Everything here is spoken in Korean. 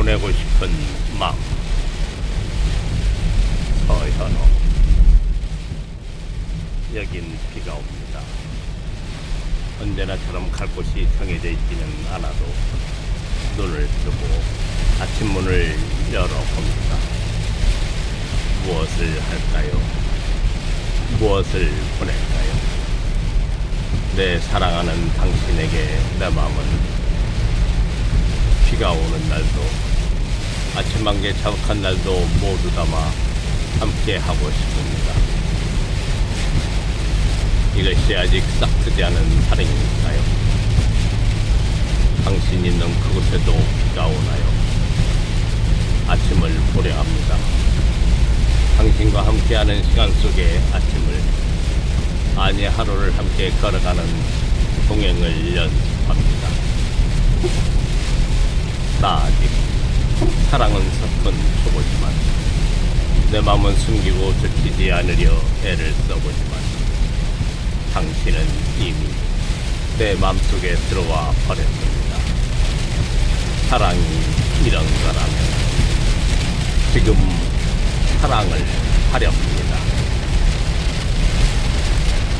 보내고 싶은 마음 서현호 여긴 비가 옵니다 언제나처럼 갈 곳이 정해져 있지는 않아도 눈을 뜨고 아침 문을 열어봅니다 무엇을 할까요? 무엇을 보낼까요? 내 사랑하는 당신에게 내 마음은 비가 오는 날도 아침 안개 자욱한 날도 모두 담아 함께 하고 싶습니다. 이것이 아직 싹 트지 않은 사랑일까요? 당신 있는 그곳에도 비가 오나요? 아침을 보려 합니다. 당신과 함께하는 시간 속의 아침을 아니 하루를 함께 걸어가는 동행을 연습합니다. 나 사랑은 서툰 초보지만 내 마음은 숨기고 들키지 않으려 애를 써보지만 당신은 이미 내 마음속에 들어와 버렸습니다. 사랑이 이런 거라면 지금 사랑을 하렵니다.